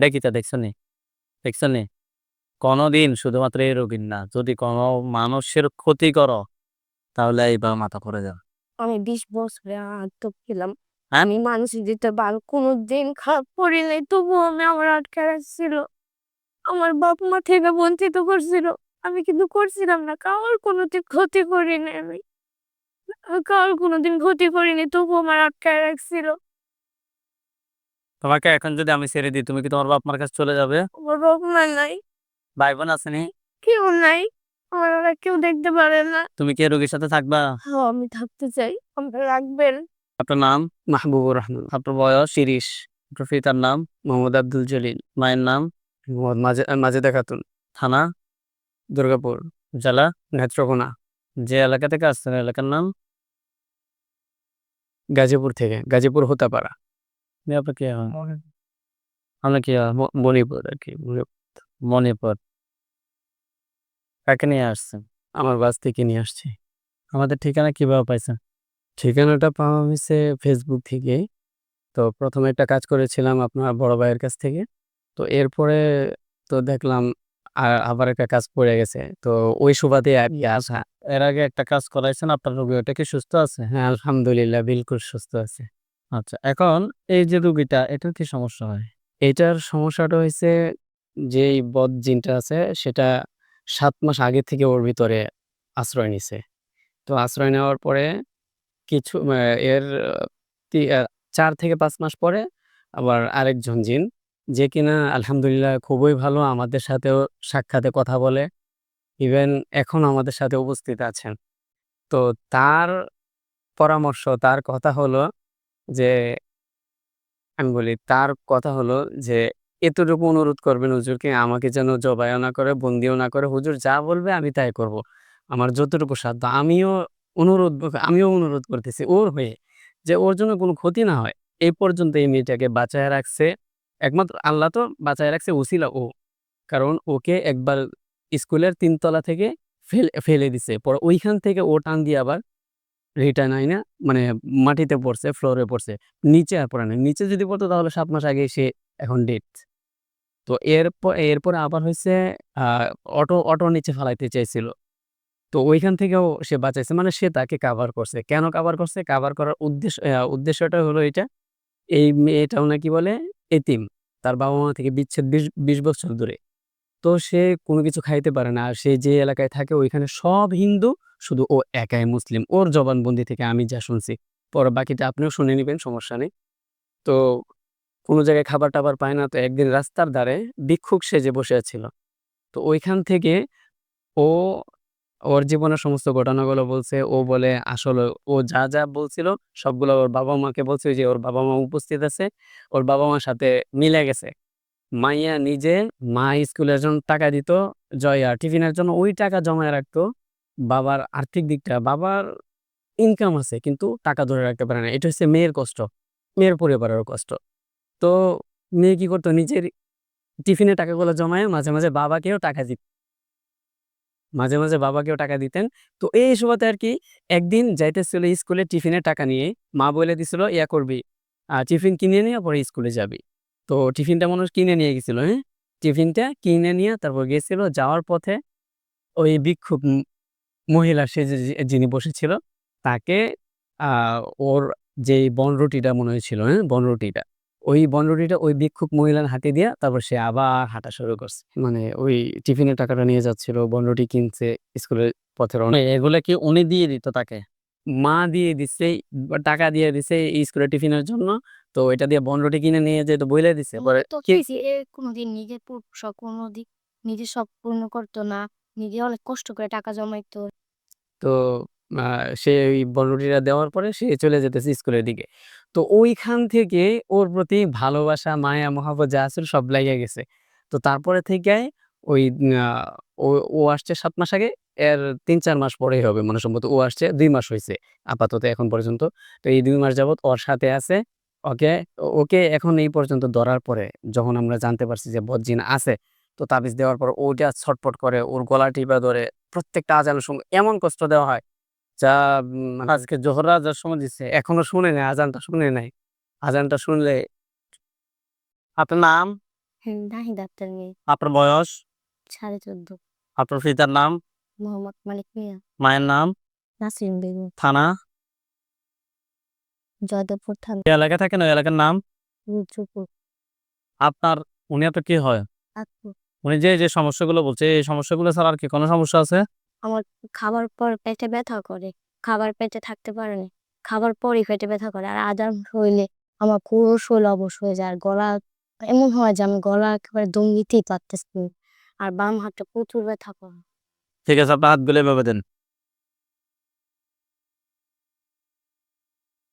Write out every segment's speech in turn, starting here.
এটা কি তা দেখছ নি? দেখছ নি? কোনোদিন শুধুমাত্র এই রোগীর না যদি কোনো মানুষের ক্ষতি করো তাহলে এইবার মাথা পড়ে যাবে। আমি বিশ বছরে হ্যাঁ? আমি মানুষের যেতে ভালো কোনো দিন খারাপ করি নাই তবুও আমি আমার আটকে রাখছিল। আমার বাপ মা থেকে বঞ্চিত করছিল। আমি কিন্তু করছিলাম না কারোর কোনোদিন ক্ষতি করিনি আমি। কারোর কোনোদিন ক্ষতি করিনি তবুও আমার আটকে রাখছিল। তোমাকে এখন যদি আমি ছেড়ে দিই তুমি কি তোমার বাপ মার কাছে চলে যাবে? আমার বাপ মা নাই। ভাই বোন আসেনি কেউ নাই। আমার ওরা কেউ দেখতে পারে না। তুমি কি রোগীর সাথে থাকবা? হ্যাঁ আমি থাকতে চাই। আপনারা রাখবেন। আপনার নাম? মাহবুবুর রহমান। আপনার বয়স তিরিশ। আপনার পিতার নাম? মোহাম্মদ আব্দুল জলিল। মায়ের নাম? মোহাম্মদ মাজে মাজেদা খাতুন। থানা? দুর্গাপুর। জেলা? নেত্রকোনা। যে এলাকা থেকে আসছেন এলাকার নাম? গাজীপুর থেকে। গাজীপুর হোতাপাড়া। দিয়ে আপনার কি আমরা কি মণিপুর আর কি। মণিপুর কাকে নিয়ে আসছেন আমার বাস থেকে নিয়ে আসছি আমাদের ঠিকানা কীভাবে পাইছেন? ঠিকানাটা পাওয়া হয়েছে ফেসবুক থেকে। তো প্রথমে একটা কাজ করেছিলাম আপনার বড় ভাইয়ের কাছ থেকে। তো এরপরে তো দেখলাম আর আবার একটা কাজ পড়ে গেছে। তো ওই সুবাদে আর কি আসা। এর আগে একটা কাজ করাইছেন আপনার রোগী ওটা কি সুস্থ আছে? হ্যাঁ আলহামদুলিল্লাহ বিলকুল সুস্থ আছে। আচ্ছা এখন এই যে রোগীটা, এটার কি সমস্যা হয়? এটার সমস্যাটা হয়েছে যে বদ জিনটা আছে, সেটা সাত মাস আগে থেকে ওর ভিতরে আশ্রয় নিছে। তো আশ্রয় নেওয়ার পরে কিছু এর চার থেকে পাঁচ মাস পরে আবার আরেকজন জিন, যে কিনা আলহামদুলিল্লাহ খুবই ভালো, আমাদের সাথেও সাক্ষাতে কথা বলে, ইভেন এখন আমাদের সাথে উপস্থিত আছেন। তো তার পরামর্শ, তার কথা হলো যে আমি বলি, তার কথা হলো যে, এতটুকু অনুরোধ করবেন হুজুরকে, আমাকে যেন জবাইও না করে, বন্দিও না করে, হুজুর যা বলবে আমি তাই করব। আমার যতটুকু সাধ্য। আমিও অনুরোধ আমিও অনুরোধ করতেছি ওর হয়ে যে, ওর জন্য কোনো ক্ষতি না হয়। এই পর্যন্ত এই মেয়েটাকে বাঁচায় রাখছে, একমাত্র আল্লাহ তো বাঁচায় রাখছে উসিলা ও। কারণ ওকে একবার স্কুলের তিনতলা থেকে ফেলে ফেলে দিছে। পরে ওইখান থেকে ও টান দিয়ে আবার রিটার্ন না মানে মাটিতে পড়ছে ফ্লোরে পড়ছে। নিচে আর পড়ে না নিচে যদি পড়তো তাহলে সাত মাস আগে সে এখন ডেট তো এরপর এরপরে আবার হয়েছে অটো অটো নিচে ফালাইতে চাইছিল। তো ওইখান থেকেও সে বাঁচাইছে। মানে সে তাকে কাভার করছে। কেন কাভার করছে? কাভার করার উদ্দেশ্য উদ্দেশ্যটা হলো এটা, এই মেয়েটাও নাকি বলে এতিম। তার বাবা মা থেকে বিচ্ছেদ বিশ বিশ বছর দূরে। তো সে কোনো কিছু খাইতে পারে না। আর সে যে এলাকায় থাকে, ওইখানে সব হিন্দু, শুধু ও একাই মুসলিম। ওর জবানবন্দি থেকে আমি যা শুনছি। পরে বাকিটা আপনিও শুনে নেবেন, সমস্যা নেই। তো কোনো জায়গায় খাবার টাবার পায় না, তো একদিন রাস্তার ধারে ভিক্ষুক সেজে বসে ছিল তো ওইখান থেকে ও, ওর জীবনের সমস্ত ঘটনাগুলো বলছে। ও বলে, আসলে ও যা যা বলছিল, সবগুলো ওর বাবা মাকে বলছে যে ওর বাবা মা উপস্থিত আছে, ওর বাবা মার সাথে মিলে গেছে। মাইয়া নিজে মা স্কুলের জন্য টাকা দিত, জয়া টিফিনের জন্য ওই টাকা জমায় রাখতো। বাবার আর্থিক দিকটা, বাবার ইনকাম আছে, কিন্তু টাকা ধরে রাখতে পারে না। এটা হচ্ছে মেয়ের কষ্ট, মেয়ের পরিবারের কষ্ট। তো মেয়ে কি করতো? নিজের টিফিনে টাকাগুলো জমায়, মাঝে মাঝে বাবাকেও টাকা দিত। মাঝে মাঝে বাবাকেও টাকা দিতেন। তো এই সুবাদে আর কি একদিন যাইতেছিল স্কুলে টিফিনের টাকা নিয়ে, মা বলে দিছিল, ইয়া করবি আর টিফিন কিনে নিয়ে পরে স্কুলে যাবি। তো টিফিনটা মানুষ কিনে নিয়ে গেছিল হ্যাঁ? টিফিনটা কিনে নিয়ে তারপর গেছিল, যাওয়ার পথে ওই ম- মহিলা সে যিনি বসেছিল, তাকে ওর যে বনরুটিটা মনে হয়েছিল হ্যাঁ? বনরুটিটা ওই বনরুটিটা ওই ভিক্ষুক মহিলার হাতে দিয়া তারপর সে আবার হাঁটা শুরু করছে। মানে ওই টিফিনের টাকাটা নিয়ে যাচ্ছিল বনরুটি কিনছে, স্কুলের পথে রওনা মানে এগুলা কি উনি দিয়ে দিত তাকে? মা দিয়ে দিছে টাকা দিয়ে দিছে স্কুলের টিফিনের জন্য। তো এটা দিয়ে বনরুটি কিনে নিয়ে যেতে বইলে দিছে। পরে তো কি- কোনোদিন নিজের শখ কোনোদিন নিজের শখ পূর্ণ করতো না নিজে অনেক কষ্ট করে টাকা জমাইতো। তো সে ওই বনরুটিটা দেওয়ার পরে সে চলে যেতেছে স্কুলের দিকে। তো ওইখান থেকে ওর প্রতি ভালোবাসা মায়া মহাব্বত যা আছে সব লাগিয়ে গেছে। তো তারপরে থেকে ওই ও আসছে সাত মাস আগে এর তিন চার মাস পরেই হবে। মনে সম্ভবত ও আসছে দুই মাস হয়েছে আপাতত এখন পর্যন্ত। তো এই দুই মাস যাবত ওর সাথে আছে ওকে ওকে এখন এই পর্যন্ত ধরার পরে যখন আমরা জানতে পারছি যে বদজিন আছে তো তাবিজ দেওয়ার পর ওটা ছটপট করে ওর গলা টিপা ধরে প্রত্যেকটা আজানের সঙ্গে এমন কষ্ট দেওয়া হয় যা আজকে জোহরা যার সময় দিচ্ছে এখনও শুনে নাই আজানটা শুনে নাই। আজানটা শুনলে আপনার নাম? হ্যাঁ আপনার বয়স? সাড়ে চোদ্দ। আপনার পিতার নাম? মোহাম্মদ মালিক মিয়া মায়ের নাম নাসরিন বেগম থানা জয়দেবপুর থানা যে এলাকায় থাকেন ওই এলাকার নাম? রুদ্রপুর আপনার উনি আপনার কি হয়? উনি যে যে সমস্যাগুলো বলছে এই সমস্যাগুলো ছাড়া আর কি কোনো সমস্যা আছে? আমার খাবার পর পেটে ব্যথা করে। খাবার পেটে থাকতে পারে না। খাবার পরই পেটে ব্যথা করে। আর আদার হইলে আমার পুরো শরীর অবশ হয়ে যায়। আর গলা এমন হয় যে আমি গলা একেবারে দম নিতেই পারতেছি। আর বাম হাতটা প্রচুর ব্যথা করে। ঠিক আছে আপনার হাতগুলো এভাবে দেন।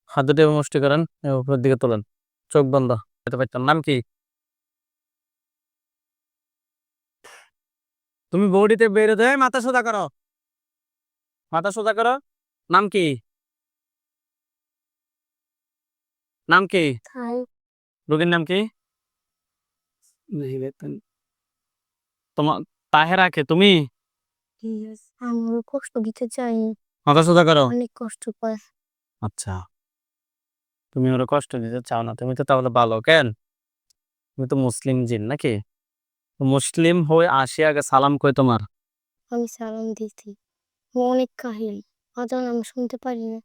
হাত দুটো এভাবে মুষ্টি করেন উপরের দিকে তোলেন। চোখ বন্ধ। এটা পাইতাম নাম কি? তুমি বৌডিতে বেরোতে এই মাথা সোজা করো। মাথা সোজা করো। নাম কি? নাম কি? রোগীর নাম কি? তোমার তাহেরা কে তুমি? আমি কষ্ট দিতে চাই। সোজা করো। অনেক কষ্ট পায়। আচ্ছা। তুমি ওরা কষ্ট দিতে চাও না তুমি তো তাহলে ভালো কেন? তুমি তো মুসলিম জিন নাকি? মুসলিম হয়ে আসি আগে সালাম কই তোমার? আমি সালাম দিছি। অনেক কাহিল। আজান আমি শুনতে পারি না।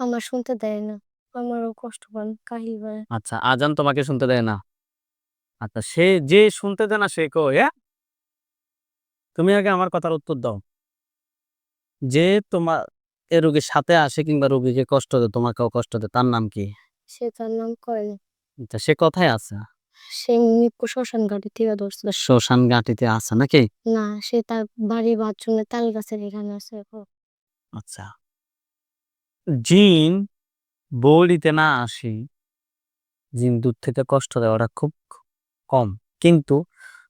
আমার শুনতে দেয় না। আমারও কষ্ট পান কাহিল আচ্ছা আজান তোমাকে শুনতে দেয় না। আচ্ছা সে যে শুনতে দেয় না সে কই হ্যাঁ? তুমি আগে আমার কথার উত্তর দাও। যে তোমার এ রোগীর সাথে আসে কিংবা রোগীকে কষ্ট দেয় তোমাকেও কষ্ট দেয় তার নাম কি? সে তার নাম না আচ্ছা সে কোথায় আছে? সে মিরপুর শ্মশান ঘাটে থেকে ধরছিল শ্মশান ঘাটিতে আছে নাকি? না সে তার বাড়ির বাথরুমে তাল গাছের এখানে আছে আচ্ছা। জিন বৌলিতে না আসি জিন দূর থেকে কষ্ট দেওয়াটা খুব কম। কিন্তু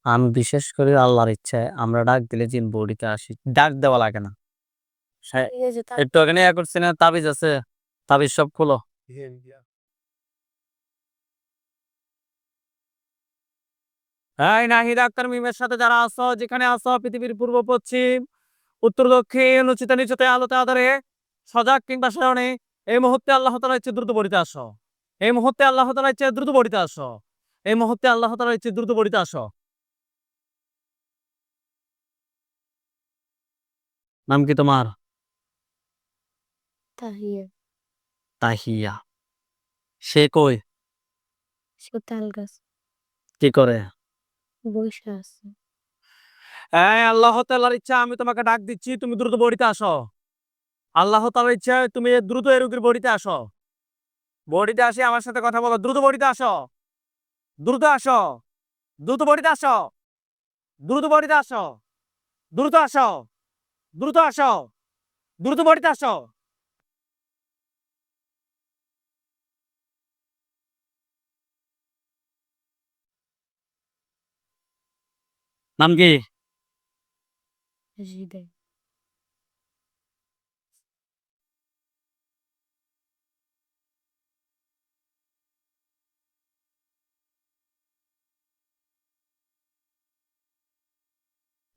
আমি বিশেষ করে আল্লাহর ইচ্ছায় আমরা ডাক দিলে জিন বৌলিতে আসি। ডাক দেওয়া লাগে না। একটু এখানে ইয়া করছি না তাবিজ আছে তাবিজ সব খুলো। এই নাহি ডাক্তার মিমের সাথে যারা আছো যেখানে আছো পৃথিবীর পূর্ব পশ্চিম উত্তর দক্ষিণ উচিত নিচতে আলোতে আধারে সজাগ কিংবা শয়নে এই মুহূর্তে আল্লাহ তালা ইচ্ছে দ্রুত বড়িতে আসো। এই মুহূর্তে আল্লাহ তালা ইচ্ছে দ্রুত বড়িতে আসো। এই মুহূর্তে আল্লাহ তালা ইচ্ছে দ্রুত বড়িতে আসো। নাম কি তোমার? তাহিয়া। তাহিয়া। সে কই? সে তাল গাছ। কি করে? বসে আছে। এই আল্লাহ তাআলার ইচ্ছা আমি তোমাকে ডাক দিচ্ছি তুমি দ্রুত বড়িতে আসো। আল্লাহ তাআলার ইচ্ছা তুমি দ্রুত এই রোগীর বড়িতে আসো। বড়িতে আসি আমার সাথে কথা বলো দ্রুত বড়িতে আসো। দ্রুত আসো। দ্রুত বড়িতে আসো। দ্রুত বড়িতে আসো। দ্রুত আসো। দ্রুত আসো দ্রুত বড়িতে আসো। নাম কি?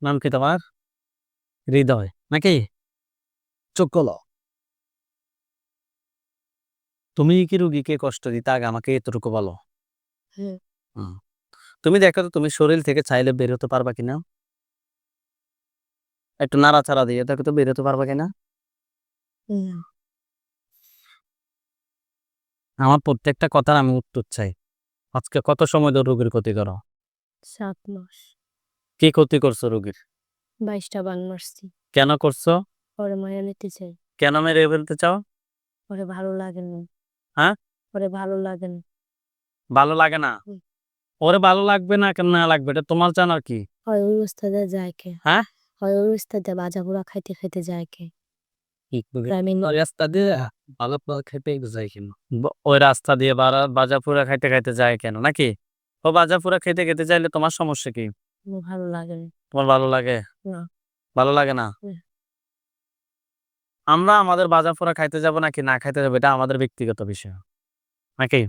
নাম কি তোমার? হৃদয় নাকি? চোখ খোলো। তুমি কি রুগীকে কষ্ট দিতে? আগে আমাকে এতটুকু বলো। হ্যাঁ। তুমি দেখো তো তুমি শরীর থেকে চাইলে বেরোতে পারবা কিনা? একটু নাড়াচাড়া দিয়ে দেখো তো বেরোতে পারবা কিনা? আমার প্রত্যেকটা কথার আমি উত্তর চাই। আজকে কত সময় ধরে রোগীর ক্ষতি করো? সাত মাস। কি ক্ষতি করছ রোগীর? বাইশটা বান মারছি কেন করছ? ওরে মায়া নিতে চাই। কেন মেরে ফেলতে চাও? ওরে ভালো লাগে না। হ্যাঁ? ওরে ভালো লাগে না। ভালো লাগে না? ওরে ভালো লাগবে না কেন না লাগবে? এটা তোমার জানার কি? হয় ওই ওস্তাদে যায় কে? হ্যাঁ? হয় ওই ওস্তাদে বাজা বুড়া খাইতে খাইতে যায় কে? রাস্তা দিয়ে ভালো যায় কেন? ওই রাস্তা দিয়ে বারা- বাজাপুরা খাইতে খাইতে যায় কেন? নাকি? ও বাজাপুরা খেতে খেতে চাইলে তোমার সমস্যা কি? ভালো লাগে। না তোমার ভালো লাগে? না। ভালো লাগে না। আমরা আমাদের বাজাপুরা খাইতে যাব নাকি? না খাইতে যাব এটা আমাদের ব্যক্তিগত বিষয়। নাকি?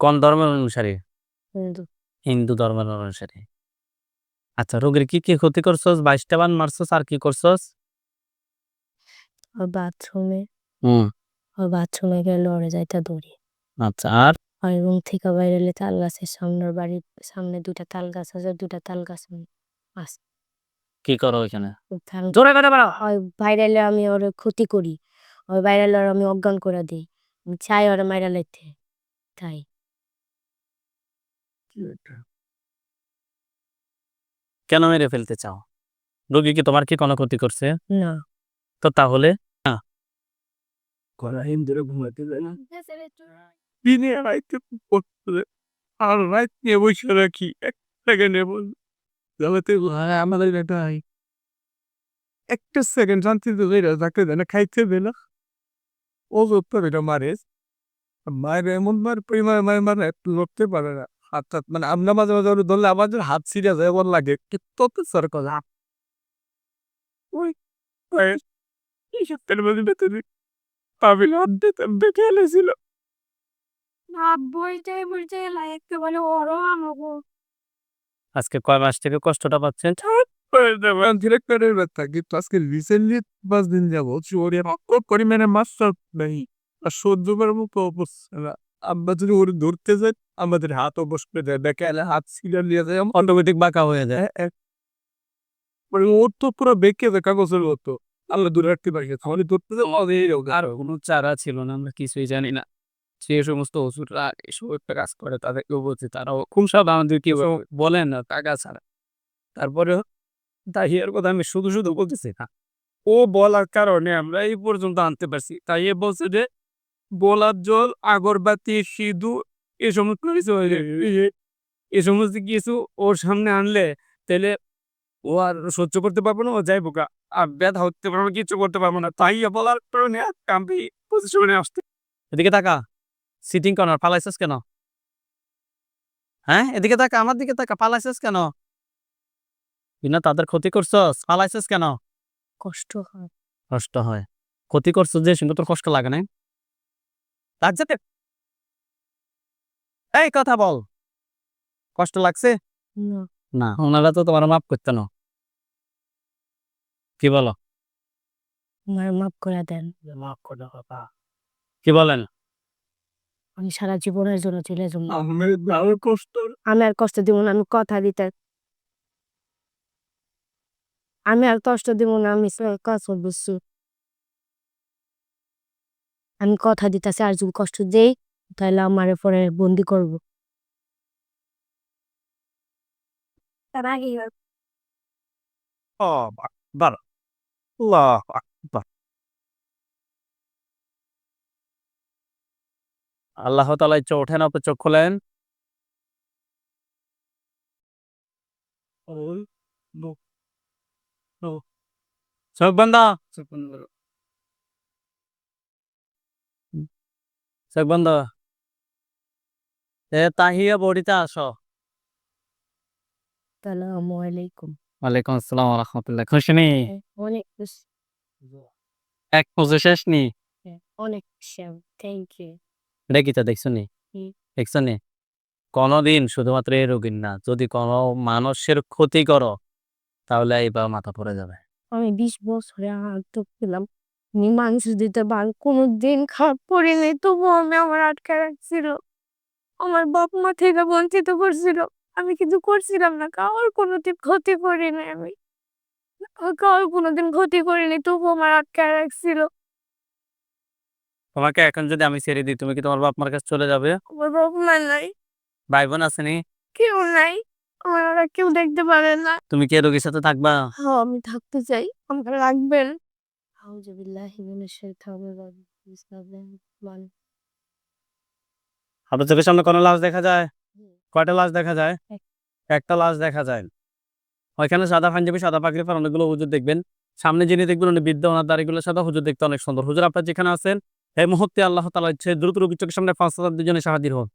কোন ধর্মের অনুসারী? কিন্তু হিন্দু ধর্মের অনুসারী। আচ্ছা রোগীর কি কি ক্ষতি করছস? বাইশটা বান মারছস আর কি করছস? ওর বাথরুমে। হুম। ওর বাথরুমে গেলে লড়ে যাইতে দৌড়ি। আচ্ছা আর? আর রুম থেকে বাইরে এলে তাল গাছের সামনের বাড়ির সামনে দুটা তাল গাছ আছে দুটা তাল গাছ আছে কি করো ওইখানে? জোরে কথা বলো। বাইরে এলে আমি ওর ক্ষতি করি ওই বাইরে এলে ওর আমি অজ্ঞান করে দিই চাই ওরা মাইরা লাইতে তাই। কেন মেরে ফেলতে চাও? রোগী কি তোমার কি কোনো ক্ষতি করছে? না। তো তাহলে? না। করাহিম ধরে ঘুমাতে দেয় না। দিনে রাইতে পড়তে আর রাত নিয়ে বসে রাখি এক সেকেন্ডে বল। যাতে আমাদের একটা একটা সেকেন্ড শান্তিতে বেরো থাকতে দেয় না খাইতে দেয় না ও যত্তর এটা মারে মায়ের এমন মার পরিমাণে মায়ের মানে একটু লড়তে পারে না হাত হাত মানে আমরা মাঝে মাঝে ওর ধরলে আমাদের হাত ছিঁড়ে যায় এমন লাগে তত সর কথা। ওই এই সপ্তাহের মধ্যে ভেতরে পাবিল হাত দিতে দেখে এলেছিল বইটাই ওরও আজকে কয় মাস থেকে কষ্টটা পাচ্ছেন? ডিরেক্টরের ব্যথা কিন্তু আজকে রিসেন্টলি পাঁচ দিন যাব চোরে পরিমাণে মাছ নেই। আর সহ্য করার মতো অবস্থা না। আমরা যদি ওর ধরতে যাই আমাদের হাত অবশ করে দেয় দেখে হাত সিলার নিয়ে যায় অটোমেটিক বাঁকা হয়ে যায়। হ্যাঁ, এক- মানে ওর তো পুরো বেঁকে যায় কাগজের মতো। আল্লাহ দূরে রাখতে পারি তাহলে ধরতে যাই আর কোনো চারা ছিল না আমরা কিছুই জানি না। যে সমস্ত ওষুধরা এসব একটা কাজ করে তাদেরকেও বলছি তারাও খুব সব আমাদের কি বলেন না টাকা ছাড়া। তারপরে তাহিয়ার কথা আমি শুধু শুধু বলতেছি না ও বলার কারণে আমরা এই পর্যন্ত আনতে পারছি। তাই এ বলছে যে গোলাপ জল আগরবাতি সিঁদুর এ সমস্ত কিছু এ সমস্ত কিছু ওর সামনে আনলে তাহলে ও আর সহ্য করতে পারব না ও যাই বোকা আর ব্যথা হতে পারব না কিছু করতে পারব না। তাই বলার কারণে আমি পজিশনে আসতে এদিকে তাকা। সিটিং কর্নার পালাইছিস কেন? হ্যাঁ এদিকে তাকা আমার দিকে তাকা পালাইছিস কেন? বিনা তাদের ক্ষতি করছস পালাইছিস কেন? কষ্ট হয়। কষ্ট হয়। ক্ষতি করছস যে শুনে তোর কষ্ট লাগে না তার যাতে এই কথা বল। কষ্ট লাগছে? না। ওনারা তো তোমার মাফ করতে না। কি বলো? মাফ করে দেন। মাফ করে কি বলেন? আমি সারা জীবনের জন্য চলে যাব। আমার আমার কষ্ট আমি আর কষ্ট দিব না আমি কথা দিতে। আমি আর কষ্ট দিব না আমি কাজ বুঝছি আমি কথা দিতেছি আর যদি কষ্ট দেই তাহলে আমার পরে বন্দি করব। তার আগে Oh, akbar. Allah akbar. আল্লাহ তালা ইচ্ছা ওঠেন আপনি চোখ খোলেন। চোখ বন্ধ। চোখ বন্ধ এ তাহিয়া বডিতে আসো। আসসালামু আলাইকুম। ওয়ালাইকুম আসসালাম রহমতুল্লাহ। খুশি নি? অনেক খুশি। এক পুজো শেষ নি? অনেক খুশি থ্যাংক ইউ এটা কি তা দেখছ নি? দেখছ নি? কোনোদিন শুধুমাত্র এই রোগীর না যদি কোনো মানুষের ক্ষতি করো তাহলে এইবার মাথা পড়ে যাবে। আমি বিশ বছরে পেলাম আমি মাংস দিতে পার কোনো দিন খারাপ করিনি তবুও আমি আমার আটকে রাখছিল। আমার বাপ মা থেকে বঞ্চিত করছিল। আমি কিন্তু করছিলাম না কারোর কোনোদিন ক্ষতি করিনি আমি। কারোর কোনোদিন ক্ষতি করিনি তবুও আমার আটকে রাখছিল। তোমাকে এখন যদি আমি ছেড়ে দিই তুমি কি তোমার বাপ মার কাছে চলে যাবে? আমার বাপ মা নাই। ভাই বোন আসেনি? কেউ নাই। আমার ওরা কেউ দেখতে পারে না। তুমি কি রোগীর সাথে থাকবা? হ্যাঁ আমি থাকতে চাই। আমাকে রাখবেন আউযুবিল্লাহি মিনাশ শাইতানির রাজিম বিসমিল্লাহির আপনার চোখের সামনে কোনো লাশ দেখা যায়। কয়টা লাশ দেখা যায়? একটা লাশ দেখা যায়। ওইখানে সাদা পাঞ্জাবি সাদা পাগড়ি পরা অনেকগুলো হুজুর দেখবেন। সামনে যিনি দেখবেন উনি বৃদ্ধ ওনার দাড়িগুলো সাদা। হুজুর দেখতে অনেক সুন্দর। হুজুর আপনার যেখানে আছেন এই মুহূর্তে আল্লাহ তালা ইচ্ছে দ্রুত রোগীর চোখের সামনে পাঁচ হাজার দুজনে সাহায্য হন।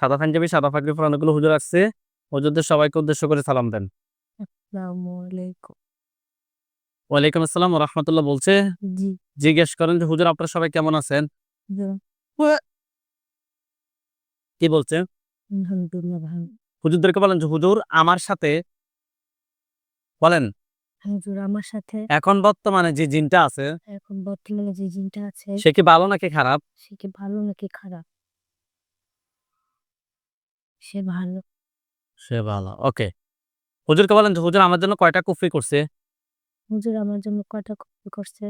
সাদা পাঞ্জাবি সাদা পাগড়ি পরা অনেকগুলো হুজুর আসছে। হুজুরদের সবাইকে উদ্দেশ্য করে সালাম দেন। ওয়ালাইকুম আসসালাম রহমতুল্লাহ বলছে। জিজ্ঞেস করেন যে হুজুর আপনারা সবাই কেমন আছেন? কি বলছে? হুজুরদেরকে বলেন যে হুজুর আমার সাথে বলেন হুজুর আমার সাথে এখন বর্তমানে যে জিনটা আছে এখন বর্তমানে যে জিনটা আছে সে কি ভালো নাকি খারাপ? সে কি ভালো নাকি খারাপ? সে ভালো। সে ভালো ওকে। হুজুরকে বলেন যে হুজুর আমার জন্য কয়টা কুফরি করছে? হুজুর আমার জন্য কয়টা কপি করছে?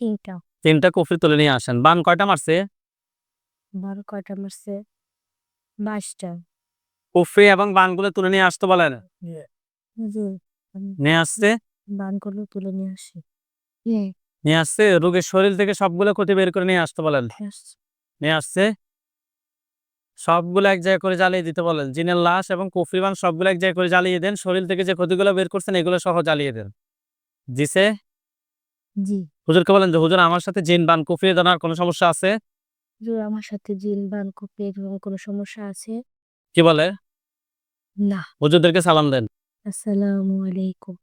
তিনটা। তিনটা কুফরি তুলে নিয়ে আসেন। বান কয়টা মারছে? বারো কয়টা মারছে? বাইশটা। কুফরি এবং বানগুলো তুলে নিয়ে আসতে বলেন। হুজুর নিয়ে আসছে? বানগুলো তুলে নিয়ে আসি। নিয়ে আসছে? রোগীর শরীর থেকে সবগুলো ক্ষতি বের করে নিয়ে আসতে বলেন। নিয়ে আসছে। সবগুলো এক জায়গায় করে জ্বালিয়ে দিতে বলেন। জিনের লাশ এবং কুফরি বান সবগুলো এক জায়গায় করে জ্বালিয়ে দেন। শরীর থেকে যে ক্ষতিগুলো বের করছেন এগুলো সহ জ্বালিয়ে দেন। দিছে জি। হুজুরকে বলেন যে হুজুর আমার সাথে জিন বান কুফরি জানার কোনো সমস্যা আছে? হুজুর আমার সাথে জিন বান কপির কোনো সমস্যা আছে? কি বলে? না। হুজুরদেরকে সালাম দেন। আসসালামু আলাইকুম।